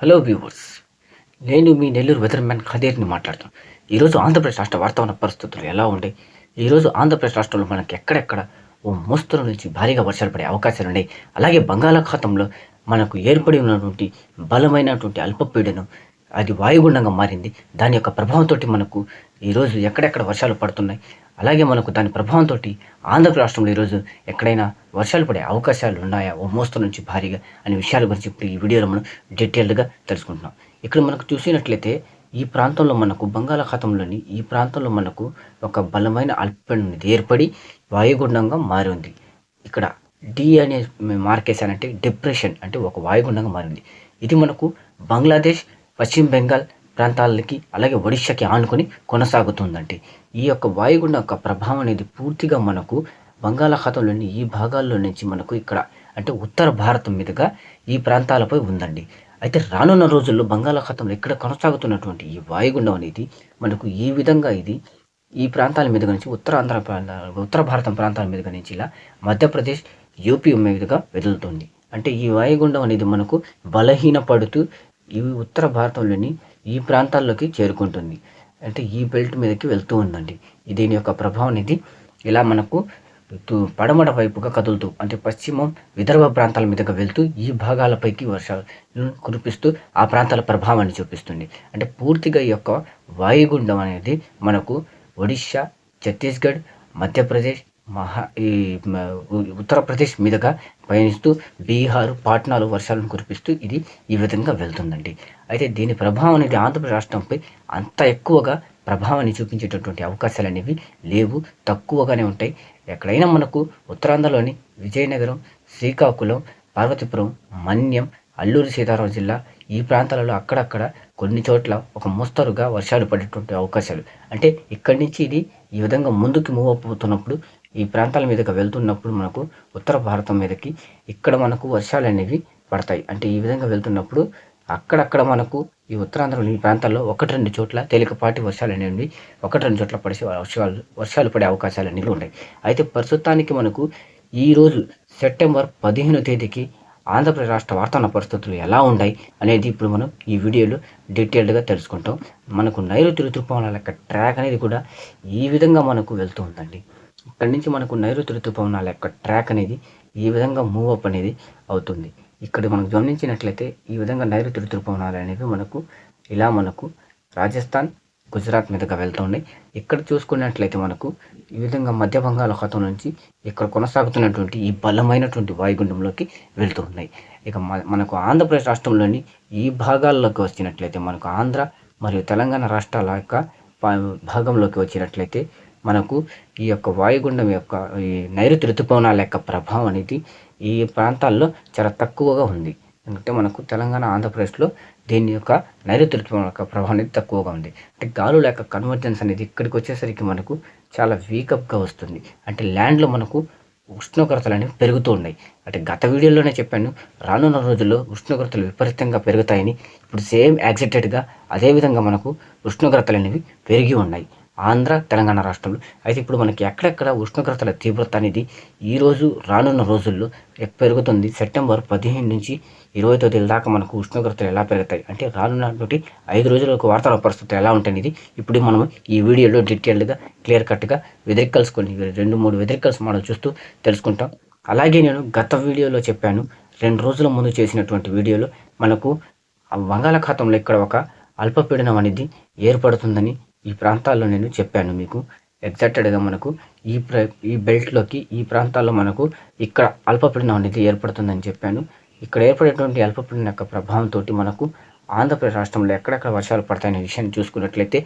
Hello viewers నేను మీ Nellore weatherman ఖదీర్ని మాట్లాడుతాను ఈరోజు ఆంధ్రప్రదేశ్ రాష్ట్ర వాతావరణ పరిస్థితులు ఎలా ఉన్నాయి? ఈరోజు ఆంధ్రప్రదేశ్ రాష్ట్రంలో మనకి ఎక్కడెక్కడ ఓ మోస్తరు నుంచి భారీగా వర్షాలు పడే అవకాశాలు ఉన్నాయి? అలాగే బంగాళాఖాతంలో మనకు ఏర్పడి ఉన్నటువంటి బలమైనటువంటి అల్పపీడనం అది వాయుగుండంగా మారింది. దాని యొక్క ప్రభావంతో మనకు ఈరోజు ఎక్కడెక్కడ వర్షాలు పడుతున్నాయి? అలాగే మనకు దాని ప్రభావంతో ఆంధ్ర రాష్ట్రంలో ఈరోజు ఎక్కడైనా వర్షాలు పడే అవకాశాలు ఉన్నాయా ఓ మోస్తరు నుంచి భారీగా అనే విషయాల గురించి ఇప్పుడు ఈ వీడియోలో మనం డీటెయిల్డ్గా తెలుసుకుంటున్నాం. ఇక్కడ మనకు చూసినట్లయితే ఈ ప్రాంతంలో మనకు బంగాళాఖాతంలోని ఈ ప్రాంతంలో మనకు ఒక బలమైన అల్పీడనం ఏర్పడి వాయుగుండంగా మారింది. ఇక్కడ డి అనే మార్కేశానంటే డిప్రెషన్ అంటే ఒక వాయుగుండంగా మారింది. ఇది మనకు బంగ్లాదేశ్ పశ్చిమ బెంగాల్ ప్రాంతాలకి అలాగే ఒడిశాకి ఆనుకొని కొనసాగుతుందండి ఈ యొక్క వాయుగుండం యొక్క ప్రభావం అనేది పూర్తిగా మనకు బంగాళాఖాతంలోని ఈ భాగాల్లో నుంచి మనకు ఇక్కడ అంటే ఉత్తర భారతం మీదుగా ఈ ప్రాంతాలపై ఉందండి. అయితే రానున్న రోజుల్లో బంగాళాఖాతంలో ఇక్కడ కొనసాగుతున్నటువంటి ఈ వాయుగుండం అనేది మనకు ఈ విధంగా ఇది ఈ ప్రాంతాల మీదుగా నుంచి ఉత్తర ఆంధ్ర ప్రాంతాల ఉత్తర భారతం ప్రాంతాల మీదుగా నుంచి ఇలా మధ్యప్రదేశ్ యూపీ మీదుగా వెదులుతుంది. అంటే ఈ వాయుగుండం అనేది మనకు బలహీనపడుతూ ఈ ఉత్తర భారతంలోని ఈ ప్రాంతాల్లోకి చేరుకుంటుంది. అంటే ఈ బెల్ట్ మీదకి వెళ్తూ ఉందండి. దీని యొక్క ప్రభావం అనేది ఇలా మనకు పడమడ పడమట వైపుగా కదులుతూ అంటే పశ్చిమం విదర్భ ప్రాంతాల మీదుగా వెళ్తూ ఈ భాగాలపైకి వర్షాలు కురిపిస్తూ ఆ ప్రాంతాల ప్రభావాన్ని చూపిస్తుంది. అంటే పూర్తిగా ఈ యొక్క వాయుగుండం అనేది మనకు ఒడిశా ఛత్తీస్గఢ్ మధ్యప్రదేశ్ మహా ఈ ఉత్తరప్రదేశ్ మీదుగా పయనిస్తూ బీహార్ పాట్నాలో వర్షాలను కురిపిస్తూ ఇది ఈ విధంగా వెళ్తుందండి. అయితే దీని ప్రభావం అనేది ఆంధ్రప్రదేశ్ రాష్ట్రంపై అంత ఎక్కువగా ప్రభావాన్ని చూపించేటటువంటి అవకాశాలు అనేవి లేవు తక్కువగానే ఉంటాయి. ఎక్కడైనా మనకు ఉత్తరాంధ్రలోని విజయనగరం శ్రీకాకుళం పార్వతీపురం మన్యం అల్లూరు సీతారాం జిల్లా ఈ ప్రాంతాలలో అక్కడక్కడ కొన్ని చోట్ల ఒక మోస్తరుగా వర్షాలు పడేటువంటి అవకాశాలు. అంటే ఇక్కడి నుంచి ఇది ఈ విధంగా ముందుకు మూవ్ అవుతున్నప్పుడు ఈ ప్రాంతాల మీదకి వెళ్తున్నప్పుడు మనకు ఉత్తర భారతం మీదకి ఇక్కడ మనకు వర్షాలు అనేవి పడతాయి. అంటే ఈ విధంగా వెళ్తున్నప్పుడు అక్కడక్కడ మనకు ఈ ఉత్తరాంధ్రలో ఈ ప్రాంతాల్లో ఒకటి రెండు చోట్ల తేలికపాటి వర్షాలు అనేవి ఒకటి రెండు చోట్ల పడే వర్షాలు వర్షాలు పడే అవకాశాలు అనేవి ఉన్నాయి. అయితే ప్రస్తుతానికి మనకు ఈ రోజు సెప్టెంబర్ పదిహేను తేదీకి ఆంధ్రప్రదేశ్ రాష్ట్ర వాతావరణ పరిస్థితులు ఎలా ఉన్నాయి అనేది ఇప్పుడు మనం ఈ వీడియోలో డీటెయిల్డ్గా తెలుసుకుంటాం. మనకు నైరుతి ఋతుపవనాల యొక్క ట్రాక్ అనేది కూడా ఈ విధంగా మనకు వెళ్తూ ఉందండి. ఇక్కడి నుంచి మనకు నైరుతి ఋతుపవనాల యొక్క ట్రాక్ అనేది ఈ విధంగా మూవ్ అప్ అనేది అవుతుంది. ఇక్కడ మనం గమనించినట్లయితే ఈ విధంగా నైరుతి ఋతుపవనాలు అనేవి మనకు ఇలా మనకు రాజస్థాన్ గుజరాత్ మీదుగా వెళ్తున్నాయి ఇక్కడ చూసుకున్నట్లయితే మనకు ఈ విధంగా మధ్య బంగాళాఖాతం నుంచి ఇక్కడ కొనసాగుతున్నటువంటి ఈ బలమైనటువంటి వాయుగుండంలోకి వెళ్తూ ఉన్నాయి. ఇక మ- మనకు ఆంధ్రప్రదేశ్ రాష్ట్రంలోని ఈ భాగాల్లోకి వచ్చినట్లయితే మనకు ఆంధ్ర మరియు తెలంగాణ రాష్ట్రాల యొక్క భాగంలోకి వచ్చినట్లయితే మనకు ఈ యొక్క వాయుగుండం యొక్క ఈ నైరుతి ఋతుపవనాల యొక్క ప్రభావం అనేది ఈ ప్రాంతాల్లో చాలా తక్కువగా ఉంది. ఎందుకంటే మనకు తెలంగాణ ఆంధ్రప్రదేశ్లో దీని యొక్క నైరుతి ఋతుపవనం యొక్క ప్రభావం అనేది తక్కువగా ఉంది. అంటే గాలుల యొక్క కన్వర్జెన్స్ అనేది ఇక్కడికి వచ్చేసరికి మనకు చాలా వీకప్గా వస్తుంది. అంటే ల్యాండ్లో మనకు ఉష్ణోగ్రతలు అనేవి పెరుగుతూ ఉన్నాయి. అంటే గత వీడియోలోనే చెప్పాను రానున్న రోజుల్లో ఉష్ణోగ్రతలు విపరీతంగా పెరుగుతాయని. ఇప్పుడు సేమ్ యాక్సిటెడ్గా అదేవిధంగా మనకు ఉష్ణోగ్రతలు అనేవి పెరిగి ఉన్నాయి. ఆంధ్ర తెలంగాణ రాష్ట్రంలో. అయితే ఇప్పుడు మనకి ఎక్కడెక్కడ ఉష్ణోగ్రతల తీవ్రత అనేది ఈ రోజు రానున్న రోజుల్లో పెరుగుతుంది. సెప్టెంబర్ పదిహేను నుంచి ఇరవై తొమ్మిది దాకా మనకు ఉష్ణోగ్రతలు ఎలా పెరుగుతాయి? అంటే రానున్నటువంటి ఐదు రోజులకు వార్తల పరిస్థితులు ఎలా ఉంటాయనేది ఇప్పుడు మనం ఈ వీడియోలో డీటెయిల్డ్గా క్లియర్ కట్గా వెదరికల్స్ కొన్ని రెండు మూడు వెదరికల్స్ మనం చూస్తూ తెలుసుకుంటాం. అలాగే నేను గత వీడియోలో చెప్పాను రెండు రోజుల ముందు చేసినటువంటి వీడియోలో మనకు బంగాళాఖాతంలో ఇక్కడ ఒక అల్పపీడనం అనేది ఏర్పడుతుందని ఈ ప్రాంతాల్లో నేను చెప్పాను మీకు. ఎగ్జాక్టెడ్గా మనకు ఈ ప్ర ఈ బెల్ట్లోకి ఈ ప్రాంతాల్లో మనకు ఇక్కడ అల్పపీడనం అనేది ఏర్పడుతుందని చెప్పాను. ఇక్కడ ఏర్పడేటువంటి అల్పపీడనం యొక్క ప్రభావంతో మనకు ఆంధ్రప్రదేశ్ రాష్ట్రంలో ఎక్కడెక్కడ వర్షాలు పడతాయనే విషయాన్ని చూసుకున్నట్లయితే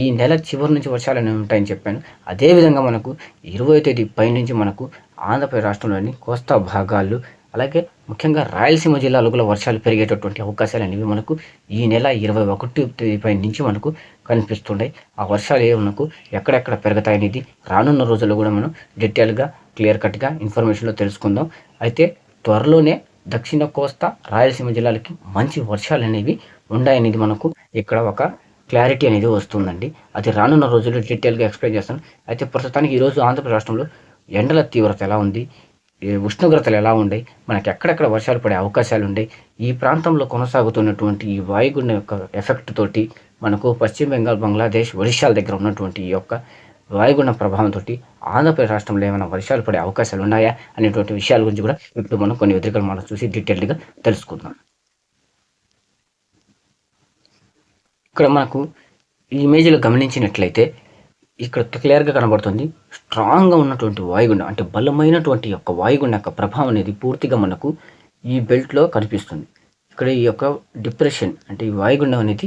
ఈ నెల చివరి నుంచి వర్షాలు అనేవి ఉంటాయని చెప్పాను. అదేవిధంగా మనకు ఇరవై తేదీ పై నుంచి మనకు ఆంధ్రప్రదేశ్ రాష్ట్రంలోని కోస్తా భాగాలు అలాగే ముఖ్యంగా రాయలసీమ జిల్లాలో కూడా వర్షాలు పెరిగేటటువంటి అవకాశాలు అనేవి మనకు ఈ నెల ఇరవై ఒకటి తేదీపై నుంచి మనకు కనిపిస్తున్నాయి ఆ వర్షాలు ఏ మనకు ఎక్కడెక్కడ పెరుగుతాయనేది రానున్న రోజుల్లో కూడా మనం డీటెయిల్గా క్లియర్ కట్గా ఇన్ఫర్మేషన్లో తెలుసుకుందాం. అయితే త్వరలోనే దక్షిణ కోస్తా రాయలసీమ జిల్లాలకి మంచి వర్షాలు అనేవి ఉన్నాయనేది మనకు ఇక్కడ ఒక క్లారిటీ అనేది వస్తుందండి. అది రానున్న రోజుల్లో డీటెయిల్గా ఎక్స్ప్లెయిన్ చేస్తాను. అయితే ప్రస్తుతానికి ఈరోజు ఆంధ్రప్రదేశ్ రాష్ట్రంలో ఎండల తీవ్రత ఎలా ఉంది? ఉష్ణోగ్రతలు ఎలా ఉన్నాయి మనకి ఎక్కడెక్కడ వర్షాలు పడే అవకాశాలు ఉన్నాయి ఈ ప్రాంతంలో కొనసాగుతున్నటువంటి ఈ వాయుగుండం యొక్క ఎఫెక్ట్ తోటి మనకు పశ్చిమ బెంగాల్ బంగ్లాదేశ్ ఒడిశాల దగ్గర ఉన్నటువంటి ఈ యొక్క వాయుగుండం ప్రభావంతో ఆంధ్రప్రదేశ్ రాష్ట్రంలో ఏమైనా వర్షాలు పడే అవకాశాలు ఉన్నాయా అనేటువంటి విషయాల గురించి కూడా ఇప్పుడు మనం కొన్ని ఎదురుకలు మనం చూసి డీటెయిల్డ్గా తెలుసుకుందాం. ఇక్కడ మనకు ఈ ఇమేజ్లో గమనించినట్లయితే ఇక్కడ క్లియర్గా కనబడుతుంది. స్ట్రాంగ్గా ఉన్నటువంటి వాయుగుండం అంటే బలమైనటువంటి యొక్క వాయుగుండం యొక్క ప్రభావం అనేది పూర్తిగా మనకు ఈ బెల్ట్లో కనిపిస్తుంది. ఇక్కడ ఈ యొక్క డిప్రెషన్ అంటే ఈ వాయుగుండం అనేది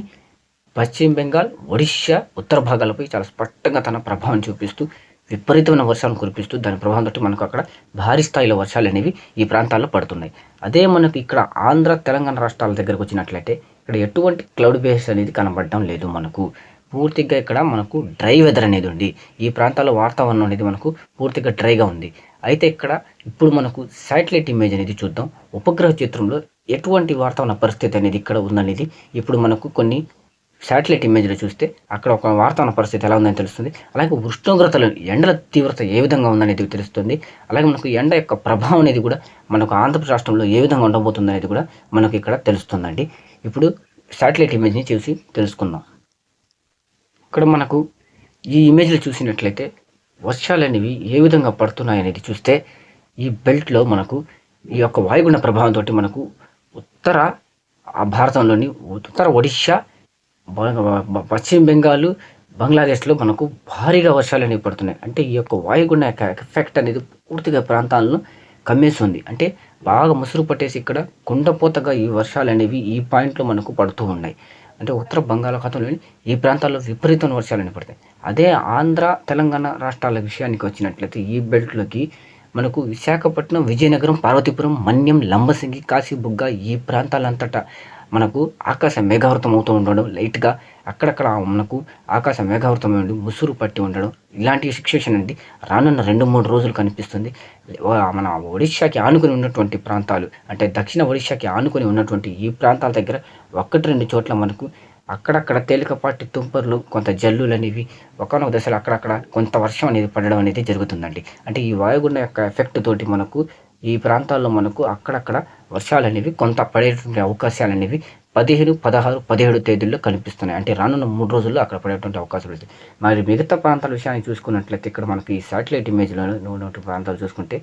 పశ్చిమ బెంగాల్ ఒడిషా ఉత్తర భాగాలపై చాలా స్పష్టంగా తన ప్రభావం చూపిస్తూ విపరీతమైన వర్షాలను కురిపిస్తూ దాని ప్రభావం తోటి మనకు అక్కడ భారీ స్థాయిలో వర్షాలు అనేవి ఈ ప్రాంతాల్లో పడుతున్నాయి. అదే మనకు ఇక్కడ ఆంధ్ర తెలంగాణ రాష్ట్రాల దగ్గరకు వచ్చినట్లయితే ఇక్కడ ఎటువంటి క్లౌడ్ బేస్ అనేది కనబడడం లేదు మనకు. పూర్తిగా ఇక్కడ మనకు డ్రై వెదర్ అనేది ఉంది. ఈ ప్రాంతాల్లో వాతావరణం అనేది మనకు పూర్తిగా డ్రైగా ఉంది. అయితే ఇక్కడ ఇప్పుడు మనకు శాటిలైట్ ఇమేజ్ అనేది చూద్దాం. ఉపగ్రహ చిత్రంలో ఎటువంటి వాతావరణ పరిస్థితి అనేది ఇక్కడ ఉందనేది ఇప్పుడు మనకు కొన్ని శాటిలైట్ ఇమేజ్లో చూస్తే అక్కడ ఒక వాతావరణ పరిస్థితి ఎలా ఉందని తెలుస్తుంది. అలాగే ఉష్ణోగ్రతలు ఎండల తీవ్రత ఏ విధంగా ఉందనేది తెలుస్తుంది. అలాగే మనకు ఎండ యొక్క ప్రభావం అనేది కూడా మనకు ఆంధ్రప్రదేశ్ రాష్ట్రంలో ఏ విధంగా ఉండబోతుంది అనేది కూడా మనకు ఇక్కడ తెలుస్తుందండి. ఇప్పుడు శాటిలైట్ ఇమేజ్ని చూసి తెలుసుకుందాం. ఇక్కడ మనకు ఈ ఇమేజ్లో చూసినట్లయితే వర్షాలు అనేవి ఏ విధంగా పడుతున్నాయి అనేది చూస్తే ఈ బెల్ట్లో మనకు ఈ యొక్క వాయుగుండ ప్రభావంతో మనకు ఉత్తర ఆ భారతంలోని ఉత్తర ఒడిశా బ- పశ్చిమ బెంగాల్ బంగ్లాదేశ్లో మనకు భారీగా వర్షాలు అనేవి పడుతున్నాయి. అంటే ఈ యొక్క వాయుగుణ యొక్క ఎఫెక్ట్ అనేది పూర్తిగా ప్రాంతాలను కమ్మేస్తుంది. అంటే బాగా ముసురు పట్టేసి ఇక్కడ కుండపోతగా ఈ వర్షాలు అనేవి ఈ పాయింట్లో మనకు పడుతూ ఉన్నాయి. అంటే ఉత్తర బంగాళాఖాతంలోని ఈ ప్రాంతాల్లో విపరీతమైన వర్షాలు పడతాయి. అదే ఆంధ్ర తెలంగాణ రాష్ట్రాల విషయానికి వచ్చినట్లయితే ఈ బెల్ట్లోకి మనకు విశాఖపట్నం విజయనగరం పార్వతీపురం మన్యం లంబసింగి కాశీబుగ్గ ఈ ప్రాంతాలంతటా మనకు ఆకాశం మేఘావృతం అవుతూ ఉండడం లైట్గా అక్కడక్కడ మనకు ఆకాశం మేఘావృతం ఉండి ముసురు పట్టి ఉండడం ఇలాంటి సిచ్యువేషన్ అనేది రానున్న రెండు మూడు రోజులు కనిపిస్తుంది. మన ఒడిశాకి ఆనుకుని ఉన్నటువంటి ప్రాంతాలు అంటే దక్షిణ ఒడిశాకి ఆనుకుని ఉన్నటువంటి ఈ ప్రాంతాల దగ్గర ఒకటి రెండు చోట్ల మనకు అక్కడక్కడ తేలికపాటి తుంపర్లు కొంత జల్లులు అనేవి ఒకనొక దశలో అక్కడక్కడ కొంత వర్షం అనేది పడడం అనేది జరుగుతుందండి. అంటే ఈ వాయుగుండం యొక్క ఎఫెక్ట్ తోటి మనకు ఈ ప్రాంతాల్లో మనకు అక్కడక్కడ వర్షాలు అనేవి కొంత పడేటువంటి అవకాశాలు అనేవి పదిహేను పదహారు పదిహేడు తేదీల్లో కనిపిస్తున్నాయి. అంటే రానున్న మూడు రోజుల్లో అక్కడ పడేటువంటి అవకాశాలు ఉంది మరి మిగతా ప్రాంతాల విషయాన్ని చూసుకున్నట్లయితే ఇక్కడ మనకి ఈ శాటిలైట్ ఇమేజ్లో ఉన్నటువంటి ప్రాంతాలు చూసుకుంటే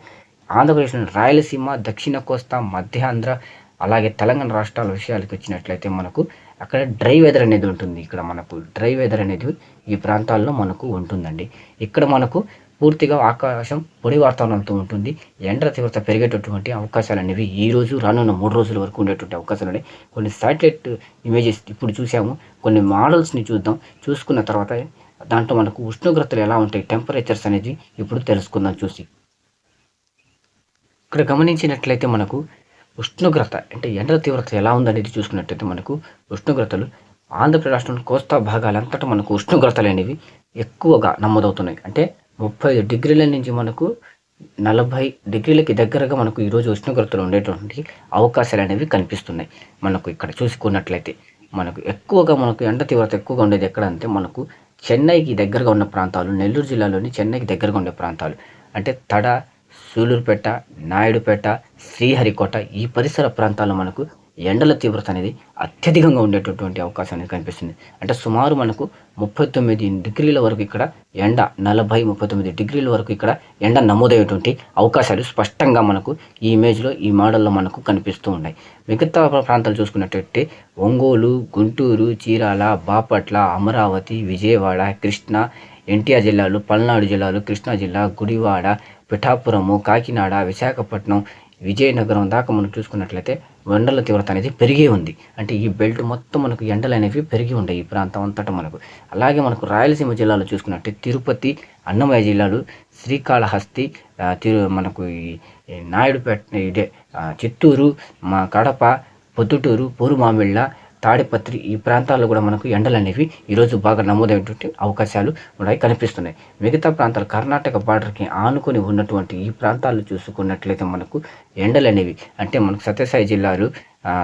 ఆంధ్రప్రదేశ్లోని రాయలసీమ దక్షిణ కోస్తా మధ్యాంధ్ర అలాగే తెలంగాణ రాష్ట్రాల విషయాలకు వచ్చినట్లయితే మనకు అక్కడ డ్రై వెదర్ అనేది ఉంటుంది. ఇక్కడ మనకు డ్రై వెదర్ అనేది ఈ ప్రాంతాల్లో మనకు ఉంటుందండి. ఇక్కడ మనకు పూర్తిగా ఆకాశం పొడి వాతావరణంతో ఉంటుంది. ఎండ తీవ్రత పెరిగేటటువంటి అవకాశాలు అనేవి ఈ రోజు రానున్న మూడు రోజుల వరకు ఉండేటువంటి అవకాశాలు ఉన్నాయి కొన్ని శాటిలైట్ ఇమేజెస్ ఇప్పుడు చూసాము. కొన్ని మోడల్స్ని చూద్దాం. చూసుకున్న తర్వాత దాంట్లో మనకు ఉష్ణోగ్రతలు ఎలా ఉంటాయి టెంపరేచర్స్ అనేది ఇప్పుడు తెలుసుకుందాం చూసి. ఇక్కడ గమనించినట్లయితే మనకు ఉష్ణోగ్రత అంటే ఎండల తీవ్రత ఎలా ఉందనేది చూసుకున్నట్లయితే మనకు ఉష్ణోగ్రతలు ఆంధ్రప్రదేశ్ రాష్ట్రంలో కోస్తా భాగాలంతటా మనకు ఉష్ణోగ్రతలు అనేవి ఎక్కువగా నమోదవుతున్నాయి. అంటే ముప్పై ఐదు డిగ్రీల నుంచి మనకు నలభై డిగ్రీలకి దగ్గరగా మనకు ఈరోజు ఉష్ణోగ్రతలు ఉండేటువంటి అవకాశాలు అనేవి కనిపిస్తున్నాయి. మనకు ఇక్కడ చూసుకున్నట్లయితే మనకు ఎక్కువగా మనకు ఎండ తీవ్రత ఎక్కువగా ఉండేది ఎక్కడ అంటే మనకు చెన్నైకి దగ్గరగా ఉన్న ప్రాంతాలు నెల్లూరు జిల్లాలోని చెన్నైకి దగ్గరగా ఉండే ప్రాంతాలు. అంటే తడ సూలూరుపేట నాయుడుపేట శ్రీహరికోట ఈ పరిసర ప్రాంతాల్లో మనకు ఎండల తీవ్రత అనేది అత్యధికంగా ఉండేటటువంటి అవకాశం అనేది కనిపిస్తుంది. అంటే సుమారు మనకు ముప్పై తొమ్మిది డిగ్రీల వరకు ఇక్కడ ఎండ నలభై ముప్పై తొమ్మిది డిగ్రీల వరకు ఇక్కడ ఎండ నమోదయ్యేటువంటి అవకాశాలు స్పష్టంగా మనకు ఈ ఇమేజ్లో ఈ మోడల్లో మనకు కనిపిస్తూ ఉన్నాయి. మిగతా ప్రాంతాలు చూసుకున్నట్టయితే ఒంగోలు గుంటూరు చీరాల బాపట్ల అమరావతి విజయవాడ కృష్ణా ఎన్టీఆర్ జిల్లాలు పల్నాడు జిల్లాలు కృష్ణా జిల్లా గుడివాడ పిఠాపురము కాకినాడ విశాఖపట్నం విజయనగరం దాకా మనం చూసుకున్నట్లయితే ఎండల తీవ్రత అనేది పెరిగి ఉంది. అంటే ఈ బెల్ట్ మొత్తం మనకు ఎండలు అనేవి పెరిగి ఉంటాయి ఈ ప్రాంతం అంతటా మనకు. అలాగే మనకు రాయలసీమ జిల్లాలో చూసుకున్నట్టే తిరుపతి అన్నమయ్య జిల్లాలు శ్రీకాళహస్తి తిరు మనకు ఈ నాయుడుపేట ఇదే చిత్తూరు మా కడప పొద్దుటూరు పూరుమామిళ్ళ తాడిపత్రి ఈ ప్రాంతాల్లో కూడా మనకు ఎండలు అనేవి ఈరోజు బాగా నమోదైనటువంటి అవకాశాలు ఉన్నాయి కనిపిస్తున్నాయి. మిగతా ప్రాంతాలు కర్ణాటక బార్డర్కి ఆనుకొని ఉన్నటువంటి ఈ ప్రాంతాలు చూసుకున్నట్లయితే మనకు ఎండలు అనేవి అంటే మనకు సత్యసాయి జిల్లాలు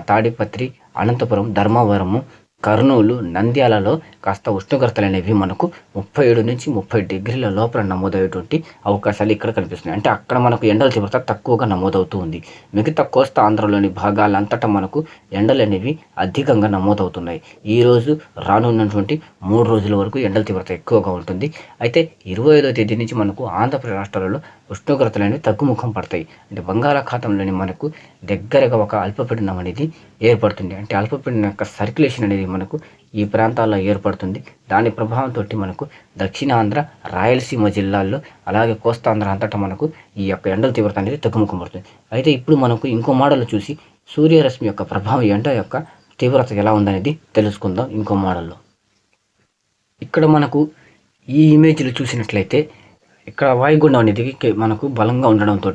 తాడిపత్రి అనంతపురం ధర్మవరము కర్నూలు నంద్యాలలో కాస్త ఉష్ణోగ్రతలు అనేవి మనకు ముప్పై ఏడు నుంచి ముప్పై డిగ్రీల లోపల నమోదయ్యేటువంటి అవకాశాలు ఇక్కడ కనిపిస్తున్నాయి. అంటే అక్కడ మనకు ఎండల తీవ్రత తక్కువగా నమోదవుతూ ఉంది. మిగతా కోస్తా ఆంధ్రలోని భాగాలంతటా మనకు ఎండలు అనేవి అధికంగా నమోదవుతున్నాయి. ఈరోజు రానున్నటువంటి మూడు రోజుల వరకు ఎండల తీవ్రత ఎక్కువగా ఉంటుంది. అయితే ఇరవై ఐదో తేదీ నుంచి మనకు ఆంధ్రప్రదేశ్ రాష్ట్రాలలో ఉష్ణోగ్రతలు అనేవి తగ్గుముఖం పడతాయి. అంటే బంగాళాఖాతంలోని మనకు దగ్గరగా ఒక అల్పపీడనం అనేది ఏర్పడుతుంది. అంటే అల్పపీడనం యొక్క సర్క్యులేషన్ అనేది మనకు ఈ ప్రాంతాల్లో ఏర్పడుతుంది. దాని ప్రభావంతో మనకు దక్షిణాంధ్ర రాయలసీమ జిల్లాల్లో అలాగే కోస్తాంధ్ర అంతటా మనకు ఈ యొక్క ఎండల తీవ్రత అనేది తగ్గుముఖం పడుతుంది. అయితే ఇప్పుడు మనకు ఇంకో మోడల్ చూసి సూర్యరశ్మి యొక్క ప్రభావం ఎండ యొక్క తీవ్రత ఎలా ఉందనేది తెలుసుకుందాం ఇంకో మోడల్లో. ఇక్కడ మనకు ఈ ఇమేజ్లు చూసినట్లయితే ఇక్కడ వాయుగుండం అనేది మనకు బలంగా ఉండడంతో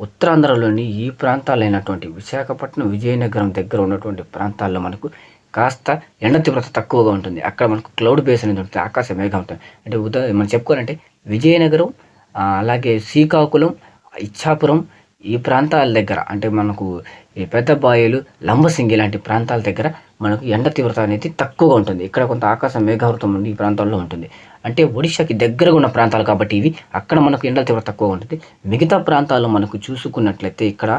ఉత్తరాంధ్రలోని ఈ ప్రాంతాలైనటువంటి విశాఖపట్నం విజయనగరం దగ్గర ఉన్నటువంటి ప్రాంతాల్లో మనకు కాస్త ఎండ తీవ్రత తక్కువగా ఉంటుంది. అక్కడ మనకు క్లౌడ్ బేస్ అనేది ఉంటుంది. ఆకాశం మేఘం ఉంటుంది. అంటే ఉదా మనం చెప్పుకోవాలంటే విజయనగరం అలాగే శ్రీకాకుళం ఇచ్చాపురం ఈ ప్రాంతాల దగ్గర అంటే మనకు ఈ పెద్దబాయలు లంబసింగి లాంటి ప్రాంతాల దగ్గర మనకు ఎండ తీవ్రత అనేది తక్కువగా ఉంటుంది. ఇక్కడ కొంత ఆకాశ మేఘావృతం ఉండి ఈ ప్రాంతాల్లో ఉంటుంది. అంటే ఒడిశాకి దగ్గరగా ఉన్న ప్రాంతాలు కాబట్టి ఇవి అక్కడ మనకు ఎండల తీవ్రత తక్కువగా ఉంటుంది. మిగతా ప్రాంతాల్లో మనకు చూసుకున్నట్లయితే ఇక్కడ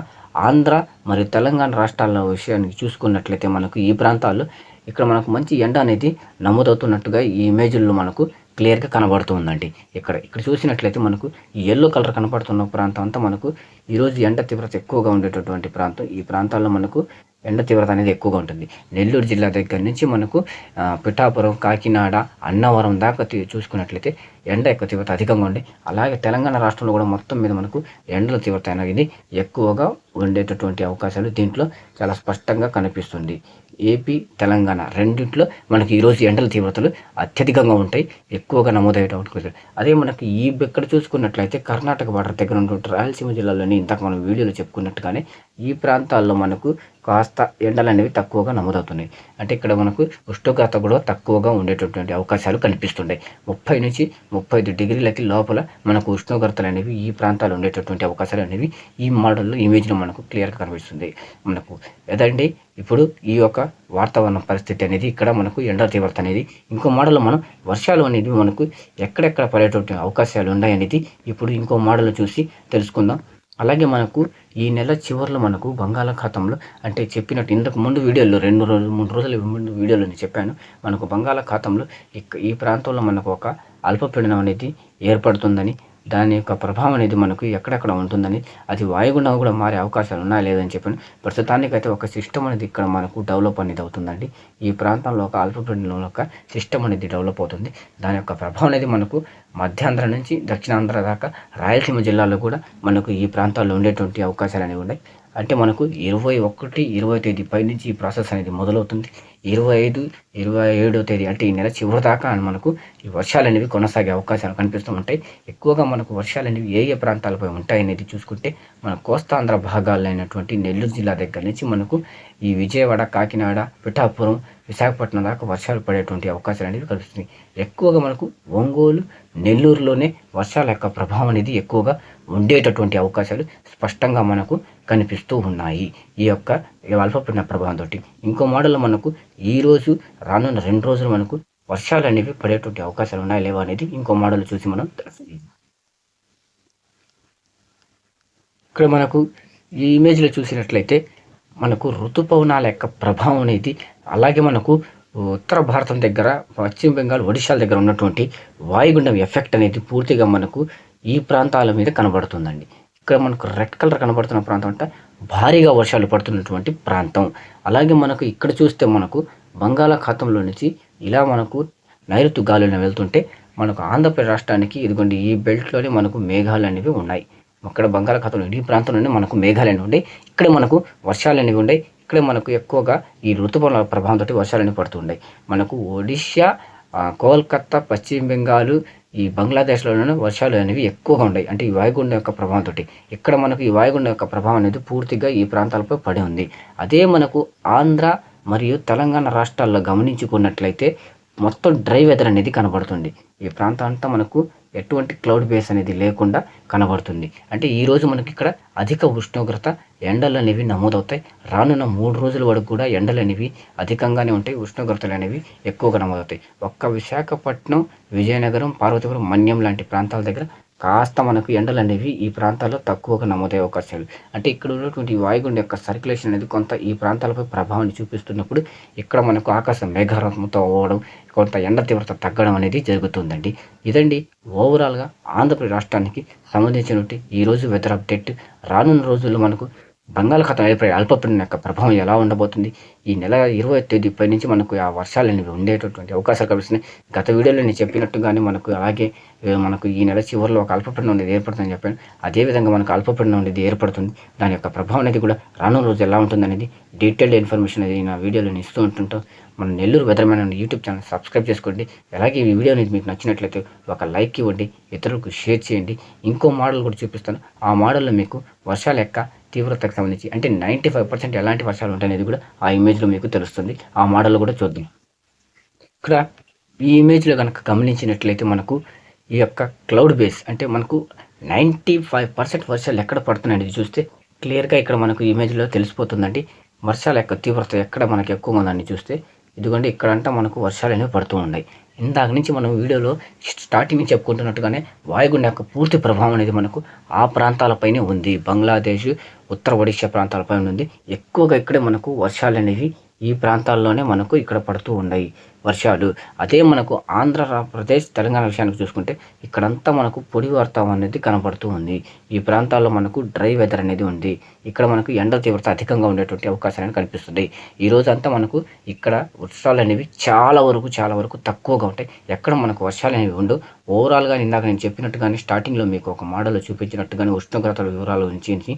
ఆంధ్ర మరియు తెలంగాణ రాష్ట్రాల విషయానికి చూసుకున్నట్లయితే మనకు ఈ ప్రాంతాల్లో ఇక్కడ మనకు మంచి ఎండ అనేది నమోదవుతున్నట్టుగా ఈ ఇమేజ్ల్లో మనకు క్లియర్గా కనబడుతుందండి. ఇక్కడ ఇక్కడ చూసినట్లయితే మనకు ఎల్లో కలర్ కనపడుతున్న ప్రాంతం అంతా మనకు ఈరోజు ఎండ తీవ్రత ఎక్కువగా ఉండేటటువంటి ప్రాంతం. ఈ ప్రాంతాల్లో మనకు ఎండ తీవ్రత అనేది ఎక్కువగా ఉంటుంది. నెల్లూరు జిల్లా దగ్గర నుంచి మనకు పిఠాపురం కాకినాడ అన్నవరం దాకా చూసుకున్నట్లయితే ఎండ యొక్క తీవ్రత అధికంగా ఉండే. అలాగే తెలంగాణ రాష్ట్రంలో కూడా మొత్తం మీద మనకు ఎండల తీవ్రత అనేది ఎక్కువగా ఉండేటటువంటి అవకాశాలు దీంట్లో చాలా స్పష్టంగా కనిపిస్తుంది. ఏపీ తెలంగాణ రెండింటిలో మనకి ఈరోజు ఎండల తీవ్రతలు అత్యధికంగా ఉంటాయి. ఎక్కువగా నమోదయ్యేటటువంటి అదే మనకి ఈ ఇక్కడ చూసుకున్నట్లయితే కర్ణాటక బార్డర్ దగ్గర ఉన్నటువంటి రాయలసీమ జిల్లాలోని ఇంతకు మనం వీడియోలో చెప్పుకున్నట్టుగానే ఈ ప్రాంతాల్లో మనకు కాస్త ఎండలు అనేవి తక్కువగా నమోదవుతున్నాయి. అంటే ఇక్కడ మనకు ఉష్ణోగ్రత కూడా తక్కువగా ఉండేటటువంటి అవకాశాలు కనిపిస్తుంటాయి ముప్పై నుంచి ముప్పై ఐదు డిగ్రీలకి లోపల మనకు ఉష్ణోగ్రతలు అనేవి ఈ ప్రాంతాలు ఉండేటటువంటి అవకాశాలు అనేవి ఈ మోడల్లో ఇమేజ్లో మనకు క్లియర్గా కనిపిస్తుంది. మనకు ఏదండి ఇప్పుడు ఈ యొక్క వాతావరణ పరిస్థితి అనేది ఇక్కడ మనకు ఎండ తీవ్రత అనేది ఇంకో మోడల్లో మనం వర్షాలు అనేది మనకు ఎక్కడెక్కడ పడేటువంటి అవకాశాలు ఉన్నాయనేది ఇప్పుడు ఇంకో మోడల్ చూసి తెలుసుకుందాం. అలాగే మనకు ఈ నెల చివరిలో మనకు బంగాళాఖాతంలో అంటే చెప్పినట్టు ఇంతకు ముందు వీడియోలో రెండు రోజులు మూడు రోజుల ముందు వీడియోలో నేను చెప్పాను మనకు బంగాళాఖాతంలో ఇక్క ఈ ప్రాంతంలో మనకు ఒక అల్పపీడనం అనేది ఏర్పడుతుందని దాని యొక్క ప్రభావం అనేది మనకు ఎక్కడెక్కడ ఉంటుందని అది వాయుగుండం కూడా మారే అవకాశాలు ఉన్నాయా లేదని చెప్పాను ప్రస్తుతానికైతే ఒక సిస్టమ్ అనేది ఇక్కడ మనకు డెవలప్ అనేది అవుతుందండి. ఈ ప్రాంతంలో ఒక అల్పపీడనం యొక్క సిస్టమ్ అనేది డెవలప్ అవుతుంది. దాని యొక్క ప్రభావం అనేది మనకు మధ్యాంధ్ర నుంచి దక్షిణాంధ్ర దాకా రాయలసీమ జిల్లాలో కూడా మనకు ఈ ప్రాంతాల్లో ఉండేటువంటి అవకాశాలు అనేవి ఉన్నాయి. అంటే మనకు ఇరవై ఒకటి ఇరవై తేదీ పై నుంచి ఈ ప్రాసెస్ అనేది మొదలవుతుంది. ఇరవై ఐదు ఇరవై ఏడో తేదీ అంటే ఈ నెల చివరి దాకా మనకు ఈ వర్షాలు అనేవి కొనసాగే అవకాశాలు కనిపిస్తూ ఉంటాయి. ఎక్కువగా మనకు వర్షాలు అనేవి ఏ ఏ ప్రాంతాలపై ఉంటాయి అనేది చూసుకుంటే మన కోస్తాంధ్ర భాగాలైనటువంటి నెల్లూరు జిల్లా దగ్గర నుంచి మనకు ఈ విజయవాడ కాకినాడ పిఠాపురం విశాఖపట్నం దాకా వర్షాలు పడేటువంటి అవకాశాలు అనేవి కలుస్తుంది ఎక్కువగా మనకు ఒంగోలు నెల్లూరులోనే వర్షాల యొక్క ప్రభావం అనేది ఎక్కువగా ఉండేటటువంటి అవకాశాలు స్పష్టంగా మనకు కనిపిస్తూ ఉన్నాయి. ఈ యొక్క అల్పపీడన ప్రభావంతో ఇంకో మోడల్ మనకు ఈ రోజు రానున్న రెండు రోజులు మనకు వర్షాలు అనేవి పడేటువంటి అవకాశాలు ఉన్నాయా లేవా అనేది ఇంకో మోడల్ చూసి మనం ఇక్కడ మనకు ఈ ఇమేజ్లో చూసినట్లయితే మనకు ఋతుపవనాల యొక్క ప్రభావం అనేది అలాగే మనకు ఉత్తర భారతం దగ్గర పశ్చిమ బెంగాల్ ఒడిశాల దగ్గర ఉన్నటువంటి వాయుగుండం ఎఫెక్ట్ అనేది పూర్తిగా మనకు ఈ ప్రాంతాల మీద కనబడుతుందండి. ఇక్కడ మనకు రెడ్ కలర్ కనబడుతున్న ప్రాంతం అంటే భారీగా వర్షాలు పడుతున్నటువంటి ప్రాంతం. అలాగే మనకు ఇక్కడ చూస్తే మనకు బంగాళాఖాతంలో నుంచి ఇలా మనకు నైరుతు గాలులను వెళ్తుంటే మనకు ఆంధ్రప్రదేశ్ రాష్ట్రానికి ఇదిగోండి ఈ బెల్ట్లోనే మనకు మేఘాలు అనేవి ఉన్నాయి. అక్కడ బంగాళాఖాతంలో ఈ ప్రాంతంలోనే మనకు మేఘాలు అనేవి ఉన్నాయి. ఇక్కడ మనకు వర్షాలు అనేవి ఉన్నాయి. ఇక్కడ మనకు ఎక్కువగా ఈ ఋతుపవనాల ప్రభావంతో వర్షాలు అనేవి మనకు ఒడిశా కోల్కత్తా పశ్చిమ బెంగాల్ ఈ బంగ్లాదేశ్లోనే వర్షాలు అనేవి ఎక్కువగా ఉన్నాయి అంటే ఈ వాయుగుండం యొక్క ప్రభావంతో ఇక్కడ మనకు ఈ వాయుగుండం యొక్క ప్రభావం అనేది పూర్తిగా ఈ ప్రాంతాలపై పడి ఉంది. అదే మనకు ఆంధ్ర మరియు తెలంగాణ రాష్ట్రాల్లో గమనించుకున్నట్లయితే మొత్తం డ్రై వెదర్ అనేది కనబడుతుంది. ఈ ప్రాంతం అంతా మనకు ఎటువంటి క్లౌడ్ బేస్ అనేది లేకుండా కనబడుతుంది. అంటే ఈరోజు మనకి ఇక్కడ అధిక ఉష్ణోగ్రత ఎండలు అనేవి నమోదవుతాయి. రానున్న మూడు రోజుల వరకు కూడా ఎండలు అనేవి అధికంగానే ఉంటాయి. ఉష్ణోగ్రతలు అనేవి ఎక్కువగా నమోదవుతాయి. ఒక్క విశాఖపట్నం విజయనగరం పార్వతీపురం మన్యం లాంటి ప్రాంతాల దగ్గర కాస్త మనకు ఎండలు అనేవి ఈ ప్రాంతాల్లో తక్కువగా నమోదయ్యే అవకాశాలు. అంటే ఇక్కడ ఉన్నటువంటి వాయుగుండ యొక్క సర్క్యులేషన్ అనేది కొంత ఈ ప్రాంతాలపై ప్రభావాన్ని చూపిస్తున్నప్పుడు ఇక్కడ మనకు ఆకాశం మేఘారంతో అవ్వడం కొంత ఎండ తీవ్రత తగ్గడం అనేది జరుగుతుందండి. ఇదండి ఓవరాల్గా ఆంధ్రప్రదేశ్ రాష్ట్రానికి సంబంధించినటువంటి ఈరోజు వెదర్ అప్డేట్. రానున్న రోజుల్లో మనకు బంగాళాఖాతం ఏర్పడే అల్పపీడనం యొక్క ప్రభావం ఎలా ఉండబోతుంది? ఈ నెల ఇరవై తేదీపై నుంచి మనకు ఆ వర్షాలు అనేవి ఉండేటటువంటి అవకాశాలు కనిపిస్తున్నాయి. గత వీడియోలో నేను చెప్పినట్టుగానే మనకు అలాగే మనకు ఈ నెల చివరిలో ఒక అల్పపీడనం అనేది ఏర్పడుతుందని చెప్పాను. అదేవిధంగా మనకు అల్పపీడనం అనేది ఏర్పడుతుంది. దాని యొక్క ప్రభావం అనేది కూడా రానున్న రోజు ఎలా ఉంటుంది అనేది డీటెయిల్డ్ ఇన్ఫర్మేషన్ అనేది నా వీడియోలో ఇస్తూ ఉంటుంటాం మన నెల్లూరు వెదర్మెన్ అనే యూట్యూబ్ ఛానల్ సబ్స్క్రైబ్ చేసుకోండి. అలాగే ఈ వీడియో అనేది మీకు నచ్చినట్లయితే ఒక లైక్ ఇవ్వండి ఇతరులకు షేర్ చేయండి. ఇంకో మోడల్ కూడా చూపిస్తాను. ఆ మోడల్లో మీకు వర్షాల యొక్క తీవ్రతకు సంబంధించి అంటే నైంటీ ఫైవ్ పర్సెంట్ ఎలాంటి వర్షాలు ఉంటాయనేది కూడా ఆ ఇమేజ్లో మీకు తెలుస్తుంది. ఆ మోడల్ కూడా చూద్దాం. ఇక్కడ ఈ ఇమేజ్లో కనుక గమనించినట్లయితే మనకు ఈ యొక్క క్లౌడ్ బేస్ అంటే మనకు నైంటీ ఫైవ్ పర్సెంట్ వర్షాలు ఎక్కడ పడుతున్నాయి చూస్తే క్లియర్గా ఇక్కడ మనకు ఇమేజ్లో తెలిసిపోతుందండి. వర్షాల యొక్క తీవ్రత ఎక్కడ మనకు ఎక్కువగా ఉందని చూస్తే ఇదిగోండి ఇక్కడంతా మనకు వర్షాలు అనేవి పడుతూ ఉన్నాయి. ఇందాక నుంచి మనం వీడియోలో స్టార్టింగ్ నుంచి చెప్పుకుంటున్నట్టుగానే వాయుగుండ యొక్క పూర్తి ప్రభావం అనేది మనకు ఆ ప్రాంతాలపైనే ఉంది. బంగ్లాదేశ్ ఉత్తర ఒడిశా ప్రాంతాలపైన ఉంది. ఎక్కువగా ఇక్కడే మనకు వర్షాలు అనేవి ఈ ప్రాంతాల్లోనే మనకు ఇక్కడ పడుతూ ఉన్నాయి. వర్షాలు. అదే మనకు ఆంధ్రప్రదేశ్ తెలంగాణ విషయానికి చూసుకుంటే ఇక్కడంతా మనకు పొడి వాతావరణం అనేది కనపడుతూ ఉంది. ఈ ప్రాంతాల్లో మనకు డ్రై వెదర్ అనేది ఉంది. ఇక్కడ మనకు ఎండ తీవ్రత అధికంగా ఉండేటువంటి అవకాశాలు కనిపిస్తుంది ఈ రోజు అంతా మనకు ఇక్కడ వర్షాలు అనేవి చాలా వరకు చాలా వరకు తక్కువగా ఉంటాయి. ఎక్కడ మనకు వర్షాలు అనేవి ఉండవు. ఓవరాల్గా ఇందాక నేను చెప్పినట్టుగానే స్టార్టింగ్లో మీకు ఒక మోడల్ చూపించినట్టుగానే ఉష్ణోగ్రతల వివరాలు ఉంచి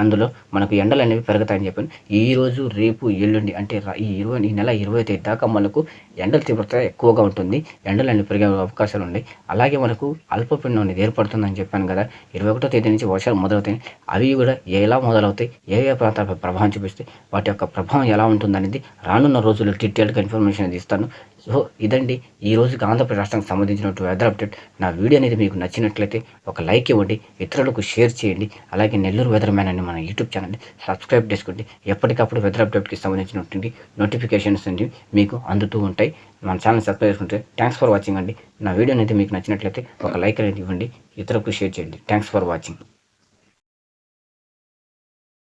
అందులో మనకు ఎండలు అనేవి పెరుగుతాయని చెప్పాను. ఈ రోజు రేపు ఎల్లుండి అంటే ఈ ఇరవై ఈ నెల ఇరవై తేదీ దాకా మనకు ఎండల తీవ్రత ఎక్కువగా ఉంటుంది. ఎండలు అనేవి పెరిగే అవకాశాలు ఉన్నాయి. అలాగే మనకు అల్పపీడనం అనేది ఏర్పడుతుందని చెప్పాను కదా. ఇరవై ఒకటో తేదీ నుంచి వర్షాలు మొదలవుతాయి. అవి కూడా ఎలా మొదలవుతాయి? ఏ ఏ ప్రాంతాలపై ప్రభావం చూపిస్తాయి? వాటి యొక్క ప్రభావం ఎలా ఉంటుందనేది రానున్న రోజుల్లో డీటెయిల్గా ఇన్ఫర్మేషన్ ఇస్తాను. సో ఇదండి ఈ రోజుకి ఆంధ్రప్రదేశ్ రాష్ట్రానికి సంబంధించినటువంటి వెదర్ అప్డేట్ నా వీడియో అనేది మీకు నచ్చినట్లయితే ఒక లైక్ ఇవ్వండి ఇతరులకు షేర్ చేయండి అలాగే నెల్లూరు వెదర్ మ్యాన్ అని మన యూట్యూబ్ ఛానల్ని సబ్స్క్రైబ్ చేసుకోండి. ఎప్పటికప్పుడు వెదర్ అప్డేట్కి సంబంధించినటువంటి నోటిఫికేషన్స్ అనేవి మీకు అందుతూ ఉంటాయి. మన ఛానల్ సబ్స్క్రైబ్ చేసుకుంటే థ్యాంక్స్ ఫర్ వాచింగ్ అండి. నా వీడియో అనేది మీకు నచ్చినట్లయితే ఒక లైక్ అనేది ఇవ్వండి ఇతరులకు షేర్ చేయండి. Thanks for watching